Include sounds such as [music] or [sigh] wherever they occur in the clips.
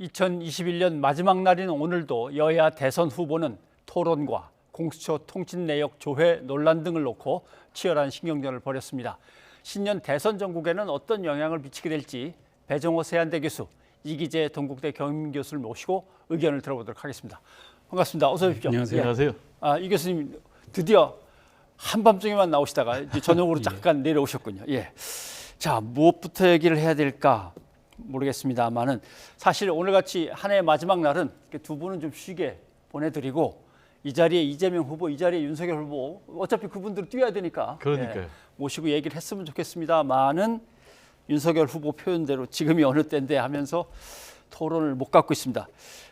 2021년 마지막 날인 오늘도 여야 대선 후보는 토론과 공수처 통진 내역 조회 논란 등을 놓고 치열한 신경전을 벌였습니다. 신년 대선 전국에는 어떤 영향을 미치게 될지 배정호 세한대 교수, 이기재 동국대 경임 교수를 모시고 의견을 들어보도록 하겠습니다. 반갑습니다. 어서 오십시오. 안녕하세요. 예. 안녕하세요. 아, 이 교수님 드디어 한밤중에만 나오시다가 저녁으로 [laughs] 잠깐 내려오셨군요. 예. 자, 무엇부터 얘기를 해야 될까 모르겠습니다만은 사실 오늘같이 한해 마지막 날은 두 분은 좀 쉬게 보내드리고 이 자리에 이재명 후보, 이 자리에 윤석열 후보 어차피 그분들은 뛰어야 되니까. 예, 모시고 얘기를 했으면 좋겠습니다만은 윤석열 후보 표현대로 지금이 어느 때인데 하면서 토론을 못 갖고 있습니다.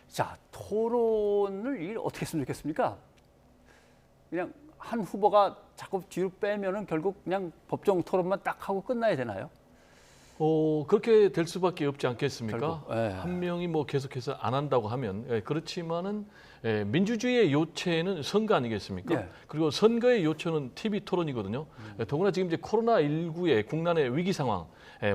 자, 토론을 이 어떻게 했으면 좋겠습니까? 그냥 한 후보가 자꾸 뒤로 빼면은 결국 그냥 법정 토론만 딱 하고 끝나야 되나요? 어, 그렇게 될 수밖에 없지 않겠습니까? 예. 한 명이 뭐 계속해서 안 한다고 하면 예, 그렇지만은 예, 민주주의의 요체는 선거 아니겠습니까? 예. 그리고 선거의 요체는 TV 토론이거든요. 예, 더구나 지금 이제 코로나 19의 국난의 위기 상황, 예,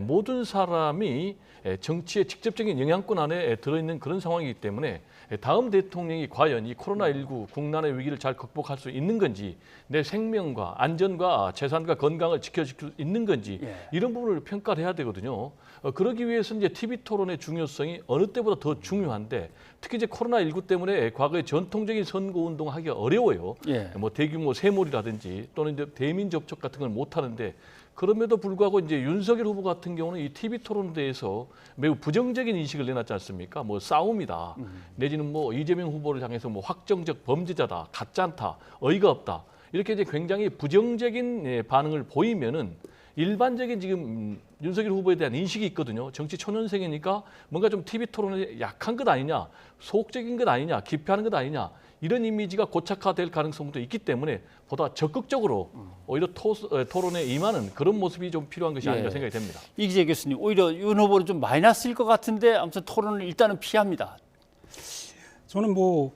모든 사람이 예, 정치의 직접적인 영향권 안에 예, 들어있는 그런 상황이기 때문에 예, 다음 대통령이 과연 이 코로나 19 국난의 위기를 잘 극복할 수 있는 건지, 내 생명과 안전과 재산과 건강을 지켜줄 수 있는 건지 예. 이런 부분을 평가를 해야 되거든요. 어, 그러기 위해서 이제 TV 토론의 중요성이 어느 때보다 더 중요한데 특히 이제 코로나 19 때문에 과거의 전통적인 선거 운동 하기가 어려워요. 예. 뭐 대규모 세몰이라든지 또는 이제 대민 접촉 같은 걸 못 하는데 그럼에도 불구하고 이제 윤석열 후보 같은 경우는 이 TV 토론에 대해서 매우 부정적인 인식을 내놨지 않습니까? 뭐 싸움이다. 내지는 뭐 이재명 후보를 향해서 뭐 확정적 범죄자다. 가짜다. 어이가 없다. 이렇게 이제 굉장히 부정적인 예, 반응을 보이면은 일반적인 지금 음, 윤석열 후보에 대한 인식이 있거든요. 정치 초년생이니까 뭔가 좀 TV 토론에 약한 것 아니냐, 소극적인 것 아니냐, 기피하는 것 아니냐 이런 이미지가 고착화될 가능성도 있기 때문에 보다 적극적으로 오히려 토, 어, 토론에 임하는 그런 모습이 좀 필요한 것이 아닌가 예. 생각이 됩니다. 이기재 교수님 오히려 윤 후보는 좀 마이너스일 것 같은데 아무튼 토론을 일단은 피합니다. 저는 뭐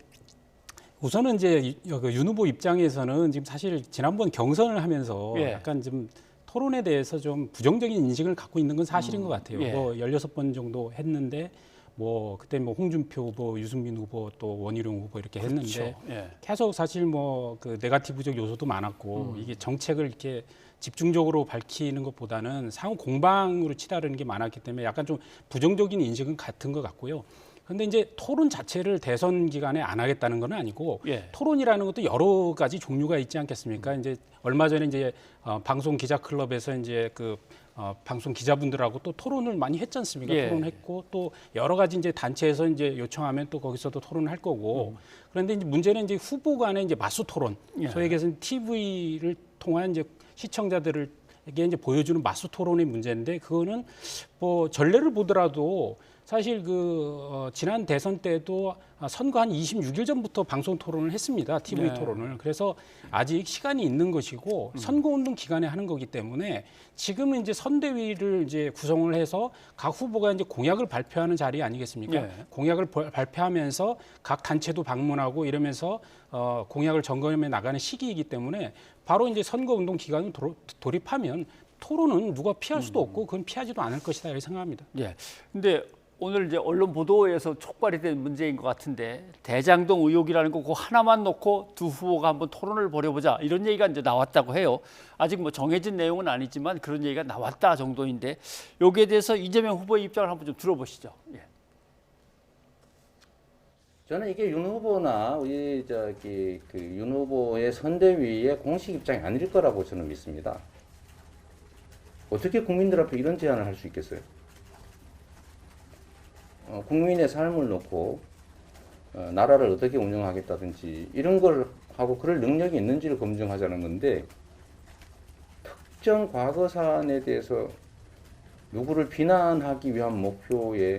우선은 이제 이- 그윤 후보 입장에서는 지금 사실 지난번 경선을 하면서 예. 약간 좀 토론에 대해서 좀 부정적인 인식을 갖고 있는 건 사실인 것 같아요. 예. 뭐 16번 정도 했는데 뭐 그때 뭐 홍준표 후보, 유승민 후보 또 원희룡 후보 이렇게 했는데 그렇죠. 예. 계속 사실 뭐 그 네가티브적 요소도 많았고 이게 정책을 이렇게 집중적으로 밝히는 것보다는 상호 공방으로 치달으는 게 많았기 때문에 약간 좀 부정적인 인식은 같은 것 같고요. 근데 이제 토론 자체를 대선 기간에 안 하겠다는 건 아니고 예. 토론이라는 것도 여러 가지 종류가 있지 않겠습니까? 이제 얼마 전에 이제 어, 방송 기자 클럽에서 이제 그 어, 방송 기자분들하고 또 토론을 많이 했지 않습니까? 예. 토론했고 또 여러 가지 이제 단체에서 이제 요청하면 또 거기서도 토론을 할 거고 그런데 이제 문제는 이제 후보 간의 이제 맞수 토론, 예. 소위 얘기해서 TV를 통한 이제 시청자들을 에게 이제 보여주는 맞수 토론의 문제인데 그거는 뭐 전례를 보더라도 사실 그 어, 지난 대선 때도 아, 선거 한 26일 전부터 방송 토론을 했습니다. TV 네. 토론을. 그래서 아직 시간이 있는 것이고 선거 운동 기간에 하는 거기 때문에 지금은 이제 선대위를 이제 구성을 해서 각 후보가 이제 공약을 발표하는 자리 아니겠습니까? 네. 공약을 버- 발표하면서 각 단체도 방문하고 이러면서 어, 공약을 점검해 나가는 시기이기 때문에 바로 이제 선거 운동 기간을 돌입하면 토론은 누가 피할 수도 없고 그건 피하지도 않을 것이다 이렇게 생각합니다. 예. 근데 오늘 이제 언론 보도에서 촉발이 된 문제인 것 같은데 대장동 의혹이라는 거 그거 하나만 놓고 두 후보가 한번 토론을 벌여보자 이런 얘기가 이제 나왔다고 해요. 아직 뭐 정해진 내용은 아니지만 그런 얘기가 나왔다 정도인데 여기에 대해서 이재명 후보의 입장을 한번 좀 들어보시죠. 예. 저는 이게 윤 후보나 우리 저기 그 윤 후보의 선대위의 공식 입장이 아닐 거라고 저는 믿습니다. 어떻게 국민들 앞에 이런 제안을 할 수 있겠어요? 어, 국민의 삶을 놓고 어, 나라를 어떻게 운영하겠다든지 이런 걸 하고 그럴 능력이 있는지를 검증하자는 건데 특정 과거 사안에 대해서 누구를 비난하기 위한 목표의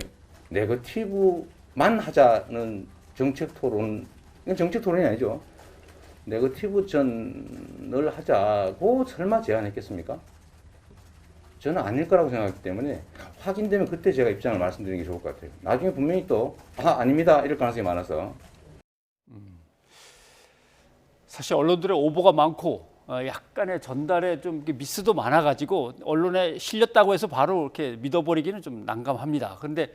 네거티브만 하자는 정책 토론, 이건 정책 토론이 아니죠. 네거티브 전을 하자고 설마 제안했겠습니까? 저는 아닐 거라고 생각하기 때문에 확인되면 그때 제가 입장을 말씀드리는 게 좋을 것 같아요. 나중에 분명히 또, 아, 아닙니다. 이럴 가능성이 많아서. 사실 언론들의 오보가 많고 어, 약간의 전달에 좀 미스도 많아가지고 언론에 실렸다고 해서 바로 이렇게 믿어버리기는 좀 난감합니다. 그런데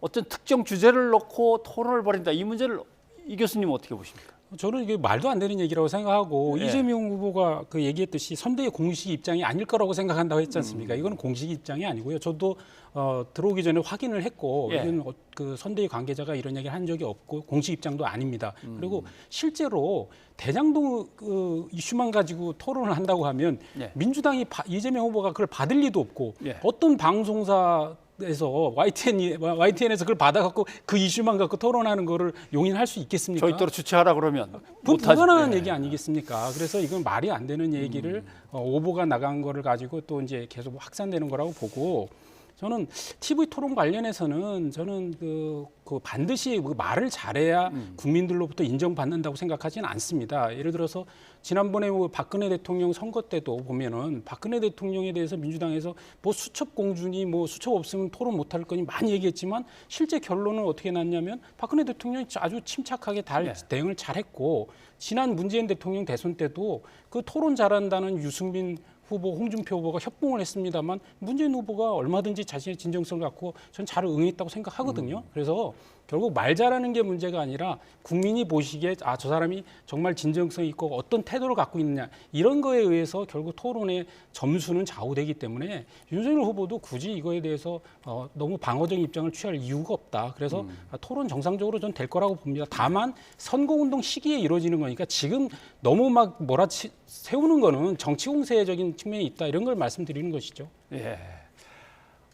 어떤 특정 주제를 놓고 토론을 벌인다. 이 문제를 이 교수님 은 어떻게 보십니까? 저는 이게 말도 안 되는 얘기라고 생각하고 예. 이재명 후보가 그 얘기했듯이 선대의 공식 입장이 아닐 거라고 생각한다고 했지 음. 않습니까? 이거는 공식 입장이 아니고요. 저도 어, 들어오기 전에 확인을 했고 예. 이건 어, 그 선대위 관계자가 이런 얘기를 한 적이 없고 공식 입장도 아닙니다. 그리고 실제로 대장동 그 이슈만 가지고 토론을 한다고 하면 예. 민주당이 바- 이재명 후보가 그걸 받을 리도 없고 예. 어떤 방송사 에서 YTN YTN에서 그걸 받아갖고 그 이슈만 갖고 토론하는 거를 용인할 수 있겠습니까? 저희 또로 주최하라 그러면 그. 불가능한 예. 얘기 아니겠습니까? 그래서 이건 말이 안 되는 얘기를 어, 오보가 나간 거를 가지고 또 이제 계속 확산되는 거라고 보고 저는 TV 토론 관련해서는 저는 그, 그 반드시 그 말을 잘해야 국민들로부터 인정받는다고 생각하지는 않습니다. 예를 들어서 지난번에 뭐 박근혜 대통령 선거 때도 보면은 박근혜 대통령에 대해서 민주당에서 뭐 수첩 공준이 뭐 수첩 없으면 토론 못할 거니 많이 얘기했지만 실제 결론은 어떻게 났냐면 박근혜 대통령이 아주 침착하게 달 네. 대응을 잘했고 지난 문재인 대통령 대선 때도 그 토론 잘한다는 유승민 후보, 홍준표 후보가 협봉을 했습니다만 문재인 후보가 얼마든지 자신의 진정성을 갖고 전 잘 응했다고 생각하거든요. 그래서 결국 말 잘하는 게 문제가 아니라 국민이 보시기에 아 저 사람이 정말 진정성 있고 어떤 태도를 갖고 있느냐 이런 거에 의해서 결국 토론의 점수는 좌우되기 때문에 윤석열 후보도 굳이 이거에 대해서 어, 너무 방어적인 입장을 취할 이유가 없다. 그래서 아, 토론 정상적으로 전 될 거라고 봅니다. 다만 선거운동 시기에 이루어지는 거니까 지금 너무 막 몰아치 세우는 거는 정치 공세적인 측면이 있다 이런 걸 말씀드리는 것이죠. 예.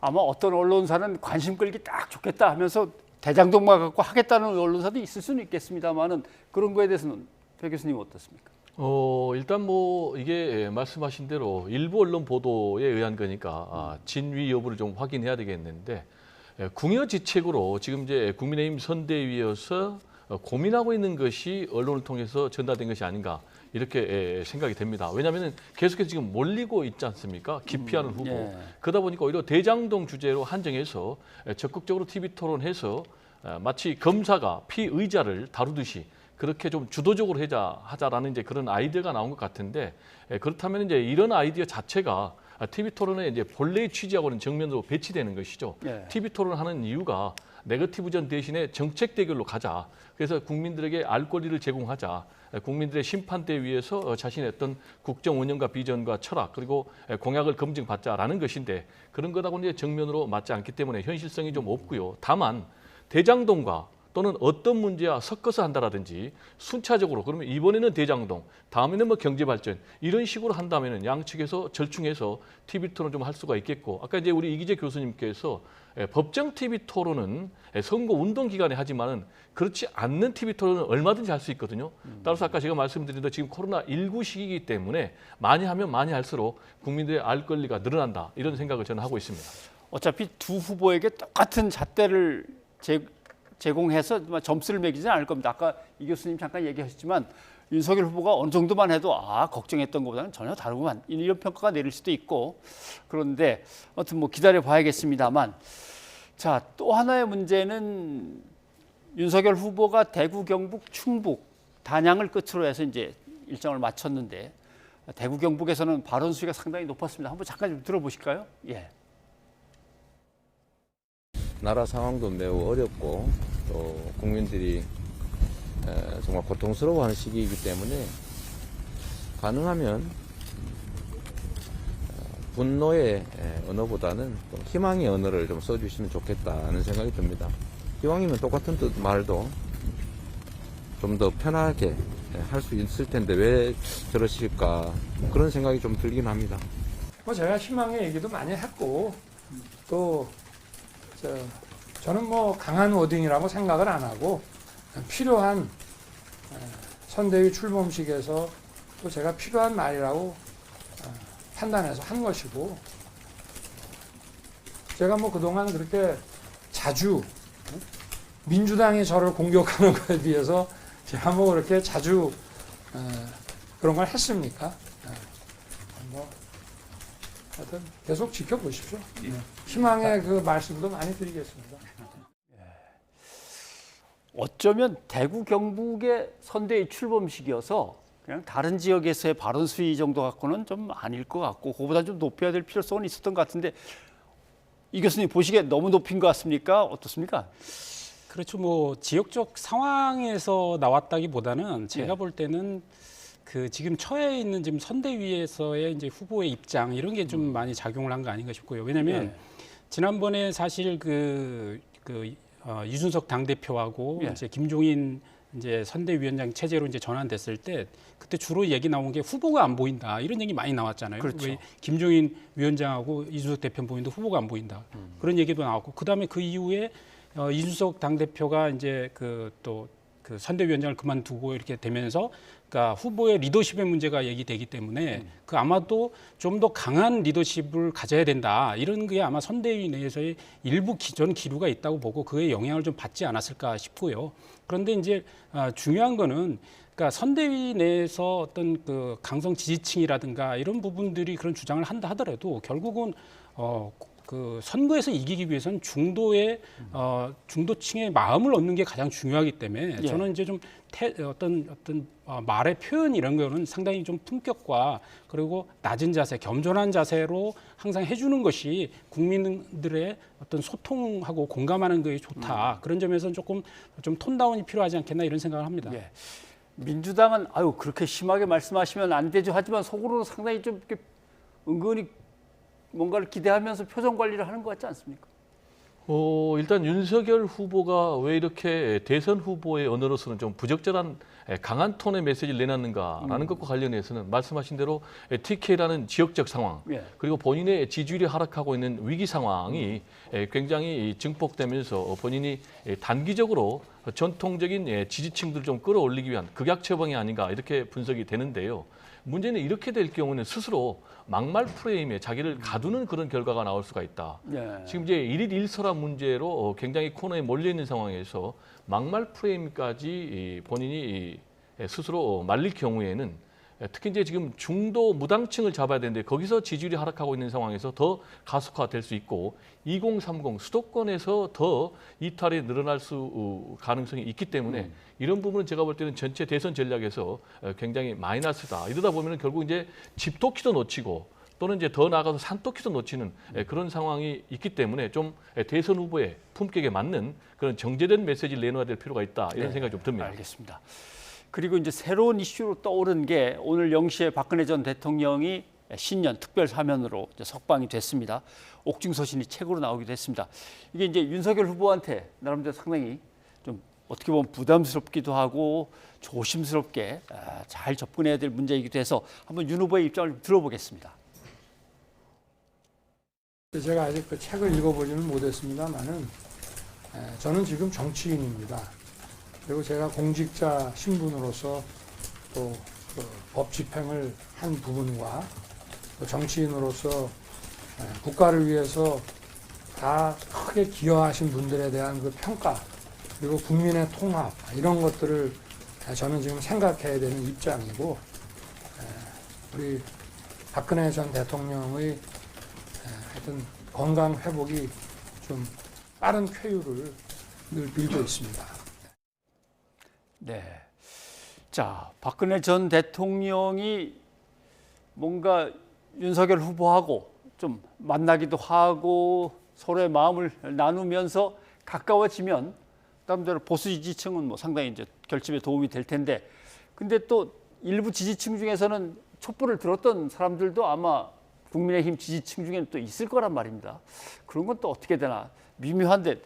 아마 어떤 언론사는 관심 끌기 딱 좋겠다 하면서 대장동만 갖고 하겠다는 언론사도 있을 수는 있겠습니다만은 그런 거에 대해서는 배 교수님 어떻습니까? 어 일단 뭐 이게 예, 말씀하신 대로 일부 언론 보도에 의한 거니까 아, 진위 여부를 좀 확인해야 되겠는데 예, 궁여지책으로 지금 이제 국민의힘 선대위에서 어, 고민하고 있는 것이 언론을 통해서 전달된 것이 아닌가 이렇게 예, 생각이 됩니다. 왜냐하면 계속해서 지금 몰리고 있지 않습니까? 기피하는 후보. 예. 그러다 보니까 오히려 대장동 주제로 한정해서 예, 적극적으로 TV 토론해서 어, 마치 검사가 피의자를 다루듯이 그렇게 좀 주도적으로 하자 하자라는 이제 그런 아이디어가 나온 것 같은데 예, 그렇다면 이제 이런 아이디어 자체가 TV 토론의 이제 본래의 취지하고는 정면으로 배치되는 것이죠. 예. TV 토론하는 이유가 네거티브전 대신에 정책 대결로 가자. 그래서 국민들에게 알 권리를 제공하자. 국민들의 심판대 위에서 어, 자신의 어떤 국정 운영과 비전과 철학 그리고 공약을 검증받자라는 것인데 그런 것하고는 이제 정면으로 맞지 않기 때문에 현실성이 좀 없고요. 다만 대장동과 또는 어떤 문제와 섞어서 한다라든지 순차적으로 그러면 이번에는 대장동, 다음에는 뭐 경제 발전 이런 식으로 한다면은 양측에서 절충해서 TV 토론 좀 할 수가 있겠고 아까 이제 우리 이기재 교수님께서 예, 법정 TV 토론은 예, 선거 운동 기간에 하지만은 그렇지 않는 TV 토론은 얼마든지 할 수 있거든요. 따라서 아까 제가 말씀드린 대로 지금 코로나 19 시기이기 때문에 많이 하면 많이 할수록 국민들의 알 권리가 늘어난다 이런 생각을 저는 하고 있습니다. 어차피 두 후보에게 똑같은 잣대를 제, 제공해서 뭐 점수를 매기지는 않을 겁니다. 아까 이 교수님 잠깐 얘기하셨지만 윤석열 후보가 어느 정도만 해도 아 걱정했던 것보다는 전혀 다르구만 이런 평가가 내릴 수도 있고 그런데 아무튼 뭐 기다려 봐야겠습니다만 자 또 하나의 문제는 윤석열 후보가 대구 경북 충북 단양을 끝으로 해서 이제 일정을 마쳤는데 대구 경북에서는 발언 수위가 상당히 높았습니다. 한번 잠깐 좀 들어보실까요? 예. 나라 상황도 매우 어렵고 또 국민들이 에, 정말 고통스러워하는 시기이기 때문에 가능하면 어, 분노의 에, 언어보다는 좀 희망의 언어를 좀 써주시면 좋겠다는 생각이 듭니다. 기왕이면 똑같은 뜻 말도 좀 더 편하게 할 수 있을 텐데 왜 저러실까 그런 생각이 좀 들긴 합니다. 뭐 제가 희망의 얘기도 많이 했고 또 저, 저는 뭐 강한 워딩이라고 생각을 안 하고 필요한 에, 선대위 출범식에서 또 제가 필요한 말이라고 어, 판단해서 한 것이고 제가 뭐 그동안 그렇게 자주 어? 민주당이 저를 공격하는 것에 비해서 제가 뭐 그렇게 자주 에, 그런 걸 했습니까? 하여튼 계속 지켜보십시오. 네. 희망의 그 말씀도 많이 드리겠습니다. 어쩌면 대구 경북의 선대위 출범식이어서 그냥 다른 지역에서의 발언 수위 정도 갖고는 좀 아닐 것 같고 그보다 좀 높여야 될 필요성은 있었던 것 같은데 이 교수님 보시기에 너무 높인 것 같습니까? 어떻습니까? 그렇죠. 뭐 지역적 상황에서 나왔다기보다는 제가 예. 볼 때는 그 지금 처해 있는 지금 선대위에서의 이제 후보의 입장 이런 게 좀 많이 작용을 한 거 아닌가 싶고요. 왜냐하면 예. 지난번에 사실 그, 그 어, 이준석 당 대표하고 예. 이제 김종인 이제 선대위원장 체제로 이제 전환됐을 때 그때 주로 얘기 나온 게 후보가 안 보인다 이런 얘기 많이 나왔잖아요. 그렇죠. 왜 김종인 위원장하고 이준석 대표 보이는데 후보가 안 보인다 음. 그런 얘기도 나왔고 그 다음에 그 이후에 어, 이준석 당 대표가 이제 그또 그 선대위원장을 그만두고 이렇게 되면서 그러니까 후보의 리더십의 문제가 얘기되기 때문에 음. 그 아마도 좀 더 강한 리더십을 가져야 된다 이런 게 아마 선대위 내에서의 일부 기존 기류가 있다고 보고 그에 영향을 좀 받지 않았을까 싶고요. 그런데 이제 아, 중요한 거는 그러니까 선대위 내에서 어떤 그 강성 지지층이라든가 이런 부분들이 그런 주장을 한다 하더라도 결국은 어. 그 선거에서 이기기 위해서는 중도의 어, 중도층의 마음을 얻는 게 가장 중요하기 때문에 예. 저는 이제 좀 태, 어떤 어떤 어, 말의 표현 이런 거는 상당히 좀 품격과 그리고 낮은 자세, 겸손한 자세로 항상 해주는 것이 국민들의 어떤 소통하고 공감하는 것이 좋다. 그런 점에서는 조금 좀 톤다운이 필요하지 않겠나 이런 생각을 합니다. 예. 민주당은 아유 그렇게 심하게 말씀하시면 안 되죠. 하지만 속으로 상당히 좀 이렇게 은근히 뭔가를 기대하면서 표정 관리를 하는 것 같지 않습니까? 어, 일단 윤석열 후보가 왜 이렇게 대선 후보의 언어로서는 좀 부적절한 에, 강한 톤의 메시지를 내놨는가라는 것과 관련해서는 말씀하신 대로 TK라는 지역적 상황 예. 그리고 본인의 지지율이 하락하고 있는 위기 상황이 에, 굉장히 증폭되면서 어, 본인이 에, 단기적으로 전통적인 예, 지지층들을 좀 끌어올리기 위한 극약 처방이 아닌가 이렇게 분석이 되는데요. 문제는 이렇게 될 경우는 스스로 막말 프레임에 자기를 가두는 그런 결과가 나올 수가 있다. 예. 지금 이제 일일 일설한 문제로 어, 굉장히 코너에 몰려 있는 상황에서 막말 프레임까지 이 본인이 이 스스로 말릴 경우에는 특히 이제 지금 중도 무당층을 잡아야 되는데 거기서 지지율이 하락하고 있는 상황에서 더 가속화될 수 있고 2030 수도권에서 더 이탈이 늘어날 수 어, 가능성이 있기 때문에 이런 부분은 제가 볼 때는 전체 대선 전략에서 어, 굉장히 마이너스다. 이러다 보면 결국 이제 집토끼도 놓치고 또는 이제 더 나아가서 산토끼도 놓치는 예, 그런 상황이 있기 때문에 좀 예, 대선 후보의 품격에 맞는 그런 정제된 메시지를 내놓아야 될 필요가 있다 이런 네, 생각이 좀 듭니다. 알겠습니다. 그리고 이제 새로운 이슈로 떠오른 게 오늘 0시에 박근혜 전 대통령이 신년 특별 사면으로 석방이 됐습니다. 옥중 서신이 책으로 나오기도 했습니다. 이게 이제 윤석열 후보한테 나름대로 상당히 좀 어떻게 보면 부담스럽기도 하고 조심스럽게 아, 잘 접근해야 될 문제이기도 해서 한번 윤 후보의 입장을 좀 들어보겠습니다. 제가 아직 그 책을 읽어보지는 못했습니다만은 에, 저는 지금 정치인입니다. 그리고 제가 공직자 신분으로서 또그법 집행을 한 부분과 또 정치인으로서 에, 국가를 위해서 다 크게 기여하신 분들에 대한 그 평가 그리고 국민의 통합 이런 것들을 에, 저는 지금 생각해야 되는 입장이고 에, 우리 박근혜 전 대통령의 에, 하여튼 건강 회복이 좀 빠른 쾌유를 늘 빌고 있습니다. 네. 자, 박근혜 전 대통령이 뭔가 윤석열 후보하고 좀 만나기도 하고 서로의 마음을 나누면서 가까워지면 나름대로 보수 지지층은 뭐 상당히 이제 결집에 도움이 될 텐데 근데 또 일부 지지층 중에서는 촛불을 들었던 사람들도 아마 국민의힘 지지층 중에는 또 있을 거란 말입니다. 그런 건 또 어떻게 되나 미묘한데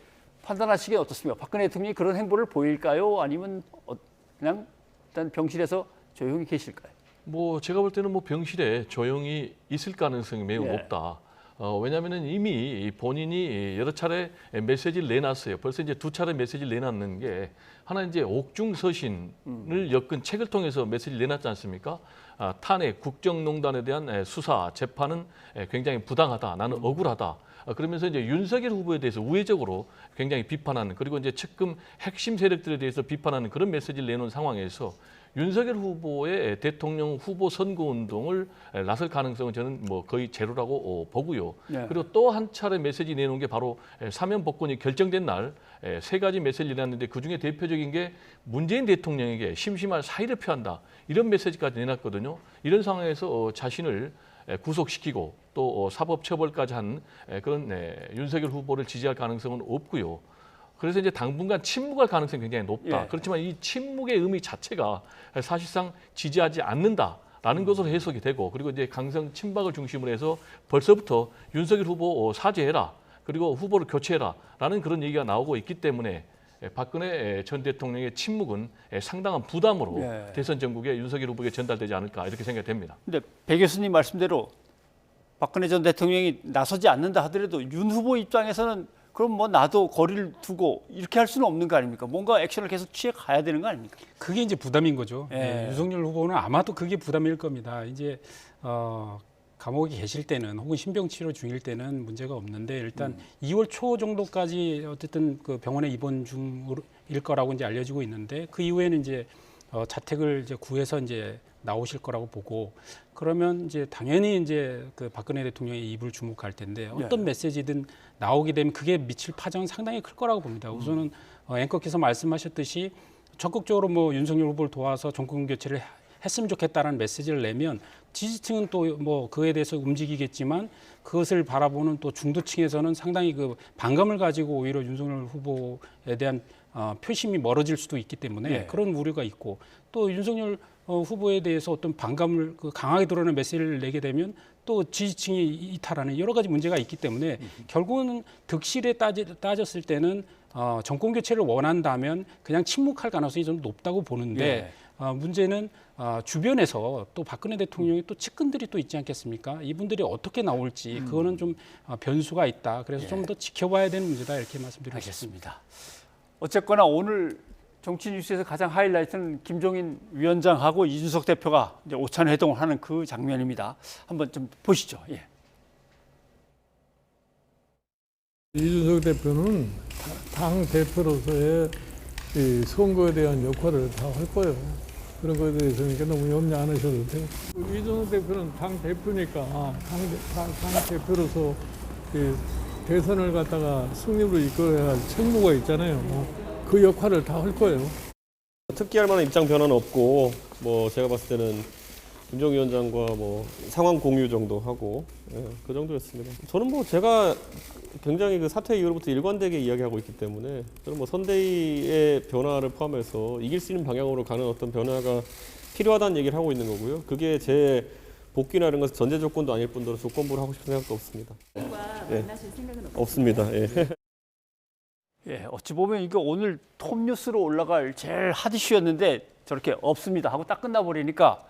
판단하시기에 어떻습니까? 박근혜 대통령이 그런 행보를 보일까요? 아니면 어, 그냥 일단 병실에서 조용히 계실까요? 뭐 제가 볼 때는 뭐 병실에 조용히 있을 가능성이 매우 예. 높다. 어, 왜냐하면 이미 본인이 여러 차례 메시지를 내놨어요. 벌써 이제 두 차례 메시지를 내놨는 게 하나 이제 옥중서신을 엮은 책을 통해서 메시지를 내놨지 않습니까? 아, 탄핵 국정농단에 대한 에, 수사 재판은 에, 굉장히 부당하다. 나는 억울하다. 아, 그러면서 이제 윤석열 후보에 대해서 우회적으로 굉장히 비판하는 그리고 이제 측근 핵심 세력들에 대해서 비판하는 그런 메시지를 내놓은 상황에서 윤석열 후보의 대통령 후보 선거 운동을 나설 가능성은 저는 뭐 거의 제로라고 어, 보고요. 네. 그리고 또 한 차례 메시지 내놓은 게 바로 사면 복권이 결정된 날 세 가지 메시지를 내놨는데 그 중에 대표적인 게 문재인 대통령에게 심심할 사의를 표한다 이런 메시지까지 내놨거든요. 이런 상황에서 어, 자신을 구속시키고 또 어, 사법처벌까지 한 에, 그런 네, 윤석열 후보를 지지할 가능성은 없고요. 그래서 이제 당분간 침묵할 가능성이 굉장히 높다. 예. 그렇지만 이 침묵의 의미 자체가 사실상 지지하지 않는다 라는 것으로 해석이 되고 그리고 이제 강성 친박을 중심으로 해서 벌써부터 윤석열 후보 어, 사죄해라 그리고 후보를 교체해라라는 그런 얘기가 나오고 있기 때문에 에, 박근혜 전 대통령의 침묵은 에, 상당한 부담으로 예. 대선 전국에 윤석열 후보에게 전달되지 않을까 이렇게 생각이 됩니다. 근데 배 교수님 말씀대로 박근혜 전 대통령이 나서지 않는다 하더라도 윤 후보 입장에서는 그럼 뭐 나도 거리를 두고 이렇게 할 수는 없는 거 아닙니까? 뭔가 액션을 계속 취해 가야 되는 거 아닙니까? 그게 이제 부담인 거죠. 예. 예, 윤석열 후보는 아마도 그게 부담일 겁니다. 이제 어, 감옥에 계실 때는 혹은 신병 치료 중일 때는 문제가 없는데 일단 2월 초 정도까지 어쨌든 그 병원에 입원 중일 거라고 이제 알려지고 있는데 그 이후에는 이제 어, 자택을 이제 구해서 이제 나오실 거라고 보고 그러면 이제 당연히 이제 그 박근혜 대통령의 입을 주목할 텐데 어떤 메시지든 나오게 되면 그게 미칠 파장은 상당히 클 거라고 봅니다. 우선은 어, 앵커께서 말씀하셨듯이 적극적으로 뭐 윤석열 후보를 도와서 정권 교체를 했으면 좋겠다라는 메시지를 내면 지지층은 또 뭐 그에 대해서 움직이겠지만 그것을 바라보는 또 중도층에서는 상당히 그 반감을 가지고 오히려 윤석열 후보에 대한 어, 표심이 멀어질 수도 있기 때문에 예. 그런 우려가 있고 또 윤석열 어, 후보에 대해서 어떤 반감을 그 강하게 드러내는 메시지를 내게 되면 또 지지층이 이탈하는 여러 가지 문제가 있기 때문에 결국은 득실에 따지, 따졌을 때는 어, 정권 교체를 원한다면 그냥 침묵할 가능성이 좀 높다고 보는데 예. 어, 문제는 어, 주변에서 또 박근혜 대통령이 또 측근들이 또 있지 않겠습니까? 이분들이 어떻게 나올지 그거는 좀 어, 변수가 있다. 그래서 좀더 지켜봐야 되는 문제다 이렇게. 알겠습니다. 어쨌거나 오늘 정치 뉴스에서 가장 하이라이트는 김종인 위원장하고 이준석 대표가 이제 오찬 회동을 하는 그 장면입니다. 한번 좀 보시죠. 예. 이준석 대표는 다- 당 대표로서의 이 선거에 대한 역할을 다 할 거예요. 그런 거에 대해서니까 너무 염려 안 하셔도 돼요. 이준석 대표는 당 대표니까 당, 대- 당, 당 대표로서 이 대선을 갖다가 승리로 이끌어야 할 책무가 있잖아요. 그 역할을 다 할 거예요. 특기할 만한 입장 변화는 없고 뭐 제가 봤을 때는 김정 위원장과 뭐 상황 공유 정도 하고 예, 그 정도였습니다. 저는 뭐 제가 굉장히 그 사퇴 이후로부터 일관되게 이야기하고 있기 때문에 저는 뭐 선대위의 변화를 포함해서 이길 수 있는 방향으로 가는 어떤 변화가 필요하다는 얘기를 하고 있는 거고요. 그게 제 복귀나 이런 것은 전제 조건도 아닐 뿐더러 조건부로 하고 싶은 생각도 없습니다. 예. 만나실 생각은 없 없습니다. 예. [laughs] 예, 어찌 보면 이거 오늘 톱 뉴스로 올라갈 제일 핫 이슈였는데 저렇게 없습니다 하고 딱 끝나버리니까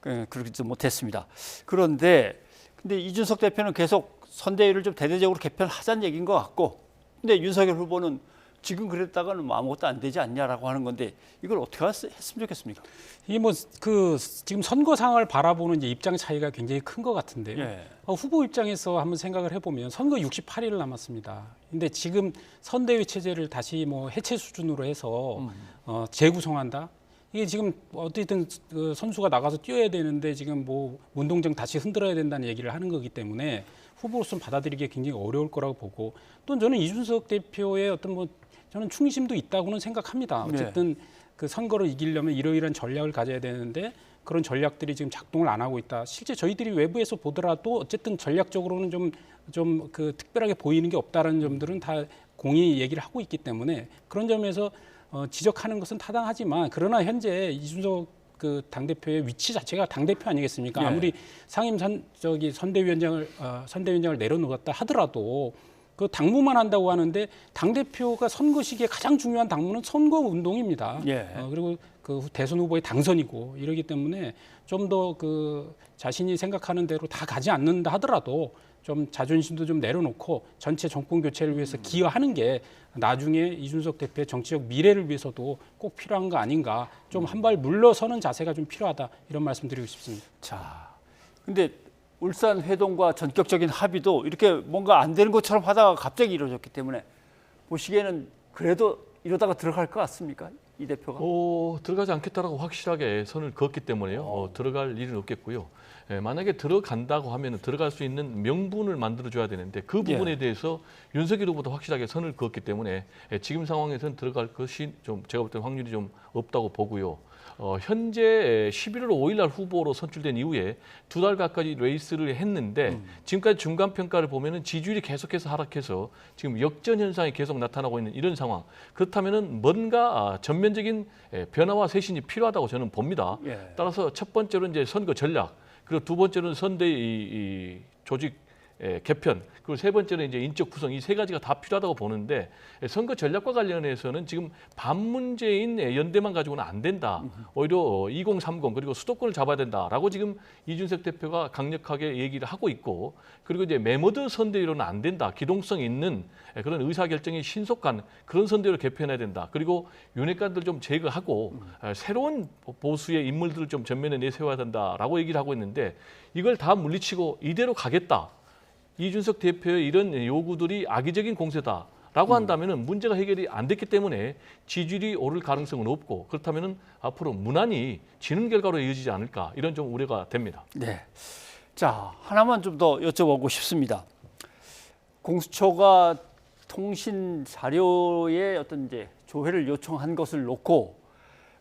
그- 그러지 못했습니다. 그런데 근데 이준석 대표는 계속 선대위를 좀 대대적으로 개편하자는 얘기인 것 같고 근데 윤석열 후보는 지금 그랬다가는 뭐 아무것도 안 되지 않냐라고 하는 건데 이걸 어떻게 했- 했으면 좋겠습니까? 이게 뭐 그 지금 선거 상황을 바라보는 이제 입장 차이가 굉장히 큰 것 같은데요. 예. 어, 후보 입장에서 한번 생각을 해보면 선거 68일 남았습니다. 근데 지금 선대위 체제를 다시 뭐 해체 수준으로 해서 어, 재구성한다. 이게 지금 어쨌든 그 선수가 나가서 뛰어야 되는데 지금 뭐 운동장 다시 흔들어야 된다는 얘기를 하는 거기 때문에 후보로서는 받아들이기 굉장히 어려울 거라고 보고 또 저는 이준석 대표의 어떤 뭐 저는 충심도 있다고는 생각합니다. 네. 어쨌든 그 선거를 이기려면 이러이러한 전략을 가져야 되는데 그런 전략들이 지금 작동을 안 하고 있다. 실제 저희들이 외부에서 보더라도 어쨌든 전략적으로는 좀 좀 그 특별하게 보이는 게 없다라는 점들은 다 공히 얘기를 하고 있기 때문에 그런 점에서 어, 지적하는 것은 타당하지만 그러나 현재 이준석 그당 대표의 위치 자체가 당 대표 아니겠습니까? 예. 아무리 상임 선 저기 선대위원장을 어, 선대위원장을 내려놓았다 하더라도 그 당무만 한다고 하는데 당 대표가 선거 시기에 가장 중요한 당무는 선거 운동입니다. 예. 어, 그리고 그 대선 후보의 당선이고 이러기 때문에 좀 더 그 자신이 생각하는 대로 다 가지 않는다 하더라도 좀 자존심도 좀 내려놓고 전체 정권 교체를 위해서 기여하는 게 나중에 이준석 대표의 정치적 미래를 위해서도 꼭 필요한 거 아닌가 좀 한 발 물러서는 자세가 좀 필요하다 이런 말씀드리고 싶습니다. 자, 근데 울산 회동과 전격적인 합의도 이렇게 뭔가 안 되는 것처럼 하다가 갑자기 이루어졌기 때문에 보시기에는 그래도 이러다가 들어갈 것 같습니까? 이 대표가? 어, 들어가지 않겠다라고 확실하게 선을 그었기 때문에요. 어, 들어갈 일은 없겠고요. 예, 만약에 들어간다고 하면 들어갈 수 있는 명분을 만들어줘야 되는데 그 부분에 예. 대해서 윤석열 후보도 확실하게 선을 그었기 때문에 예, 지금 상황에서는 들어갈 것이 좀 제가 볼 때는 확률이 좀 없다고 보고요. 어, 현재 11월 5일 날 후보로 선출된 이후에 두 달 가까이 레이스를 했는데 음. 지금까지 중간 평가를 보면은 지지율이 계속해서 하락해서 지금 역전 현상이 계속 나타나고 있는 이런 상황. 그렇다면은 뭔가 아, 전면적인 예, 변화와 쇄신이 필요하다고 저는 봅니다. 예. 따라서 첫 번째로 이제 선거 전략, 그리고 두 번째로는 선대 이, 이 조직 예, 개편, 그리고 세 번째는 이제 인적 구성 이 세 가지가 다 필요하다고 보는데 예, 선거 전략과 관련해서는 지금 반문재인 예, 연대만 가지고는 안 된다. 오히려 2030 그리고 수도권을 잡아야 된다라고 지금 이준석 대표가 강력하게 얘기를 하고 있고 그리고 이제 메모드 선대위로는 안 된다. 기동성 있는 예, 그런 의사결정이 신속한 그런 선대위로 개편해야 된다. 그리고 윤핵관들 좀 제거하고 예, 새로운 보수의 인물들을 좀 전면에 내세워야 된다라고 얘기를 하고 있는데 이걸 다 물리치고 이대로 가겠다. 이준석 대표의 이런 요구들이 악의적인 공세다 라고 한다면은 문제가 해결이 안 됐기 때문에 지지율이 오를 가능성은 없고 그렇다면은 앞으로 무난히 지는 결과로 이어지지 않을까 이런 좀 우려가 됩니다. 네. 자, 하나만 좀 더 여쭤보고 싶습니다. 공수처가 통신 자료의 어떤 이제 조회를 요청한 것을 놓고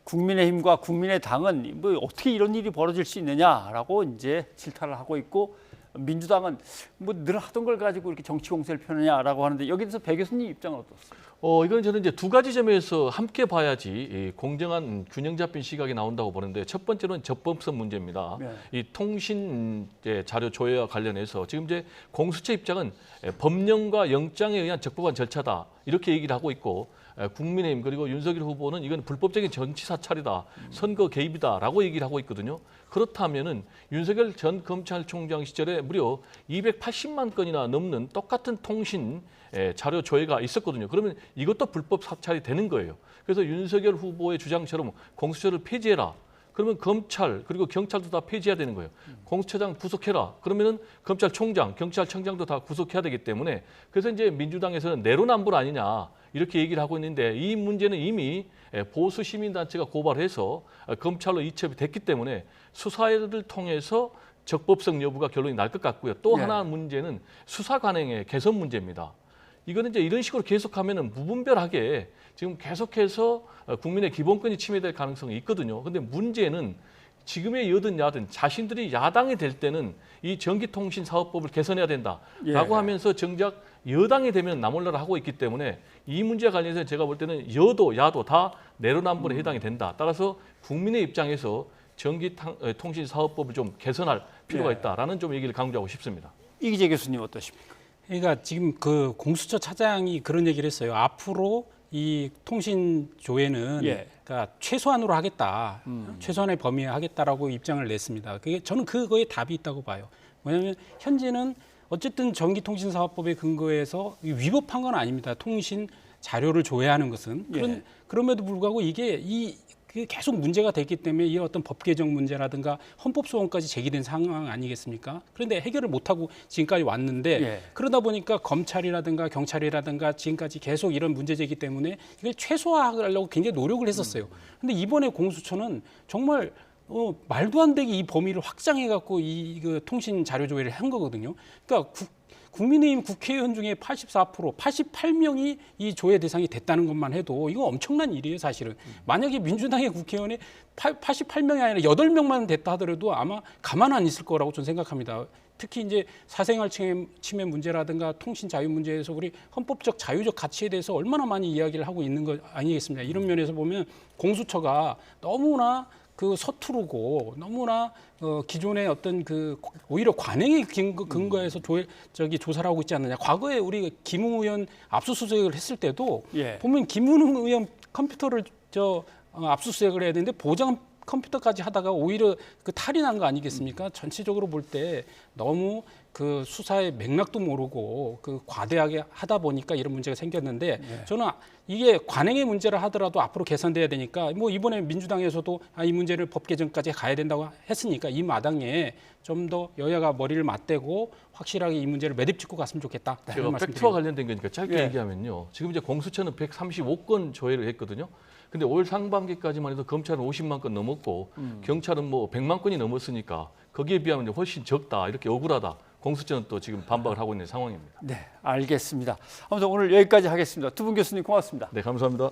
국민의힘과 국민의당은 뭐 어떻게 이런 일이 벌어질 수 있느냐라고 이제 질타를 하고 있고 민주당은 뭐 늘 하던 걸 가지고 이렇게 정치 공세를 펴느냐라고 하는데 여기서 배 교수님 입장은 어떻습니까? 어 이건 저는 이제 두 가지 점에서 함께 봐야지 이 공정한 균형 잡힌 시각이 나온다고 보는데 첫 번째는 접법성 문제입니다. 네. 이 통신 이제 자료 조회와 관련해서 지금 이제 공수처 입장은 에, 법령과 영장에 의한 적법한 절차다 이렇게 얘기를 하고 있고 에, 국민의힘 그리고 윤석열 후보는 이건 불법적인 정치 사찰이다 선거 개입이다라고 얘기를 하고 있거든요. 그렇다면은 윤석열 전 검찰총장 시절에 무려 280만 건이나 넘는 똑같은 통신 에, 자료 조회가 있었거든요. 그러면 이것도 불법 사찰이 되는 거예요. 그래서 윤석열 후보의 주장처럼 공수처를 폐지해라. 그러면 검찰 그리고 경찰도 다 폐지해야 되는 거예요. 공수처장 구속해라. 그러면은 검찰총장, 경찰청장도 다 구속해야 되기 때문에 그래서 이제 민주당에서는 내로남불 아니냐 이렇게 얘기를 하고 있는데 이 문제는 이미 에, 보수 시민단체가 고발해서 어, 검찰로 이첩이 됐기 때문에 수사를 통해서 적법성 여부가 결론이 날 것 같고요. 또 네. 하나 문제는 수사 관행의 개선 문제입니다. 이거는 이제 이런 식으로 계속하면은 무분별하게 지금 계속해서 어, 국민의 기본권이 침해될 가능성이 있거든요. 근데 문제는 지금의 여든 야든 자신들이 야당이 될 때는 이 전기통신 사업법을 개선해야 된다라고 예. 하면서 정작 여당이 되면 나몰라라 하고 있기 때문에 이 문제와 관련해서 제가 볼 때는 여도 야도 다 내로남불에 해당이 된다. 따라서 국민의 입장에서 전기통신사업법을 좀 개선할 필요가 예. 있다라는 좀 얘기를 강조하고 싶습니다. 이기재 교수님 어떠십니까? 그러니까 지금 그 공수처 차장이 그런 얘기를 했어요. 앞으로 이 통신 조회는 예. 그러니까 최소한으로 하겠다. 최소한의 범위에 하겠다라고 입장을 냈습니다. 그게 저는 그거에 답이 있다고 봐요. 왜냐하면 현재는 어쨌든 전기통신사업법에 근거해서 위법한 건 아닙니다. 통신 자료를 조회하는 것은 그런 예. 그럼에도 불구하고 이게 이 그게 계속 문제가 됐기 때문에 이 어떤 법 개정 문제라든가 헌법 소원까지 제기된 상황 아니겠습니까? 그런데 해결을 못 하고 지금까지 왔는데 예. 그러다 보니까 검찰이라든가 경찰이라든가 지금까지 계속 이런 문제 제기 때문에 이걸 최소화하려고 굉장히 노력을 했었어요. 근데 이번에 공수처는 정말 어, 말도 안 되게 이 범위를 확장해 갖고 이 그 통신 자료 조회를 한 거거든요. 그러니까 국, 국민의힘 국회의원 중에 84% 88명이 이 조회 대상이 됐다는 것만 해도 이거 엄청난 일이에요, 사실은. 만약에 민주당의 국회의원이 88명이 아니라 8명만 됐다 하더라도 아마 가만 안 있을 거라고 저는 생각합니다. 특히 이제 사생활 침해, 침해 문제라든가 통신 자유 문제에서 우리 헌법적 자유적 가치에 대해서 얼마나 많이 이야기를 하고 있는 것 아니겠습니까? 이런 면에서 보면 공수처가 너무나 그 서투르고 너무나 어, 기존의 어떤 그 오히려 관행의 근거, 근거에서 조, 저기 조사를 하고 있지 않느냐. 과거에 우리 김웅 의원 압수수색을 했을 때도 예. 보면 김웅 의원 컴퓨터를 저 어, 압수수색을 해야 되는데 보장 컴퓨터까지 하다가 오히려 그 탈이 난 거 아니겠습니까? 전체적으로 볼 때 너무 그 수사의 맥락도 모르고 그 과대하게 하다 보니까 이런 문제가 생겼는데 저는 이게 관행의 문제를 하더라도 앞으로 개선돼야 되니까 뭐 이번에 민주당에서도 아, 이 문제를 법 개정까지 가야 된다고 했으니까 이 마당에 좀 더 여야가 머리를 맞대고 확실하게 이 문제를 매듭 짓고 갔으면 좋겠다. 제가 팩트와. 관련된 거니까 짧게 예. 얘기하면요. 지금 이제 공수처는 135건 조회를 했거든요. 근데 올 상반기까지만 해도 검찰은 50만 건 넘었고 경찰은 뭐 100만 건이 넘었으니까 거기에 비하면 이제 훨씬 적다 이렇게 억울하다 공수처는 또 지금 반박을 하고 있는 상황입니다. 네, 알겠습니다. 아무튼 오늘 여기까지 하겠습니다. 두 분 교수님 고맙습니다. 네 감사합니다.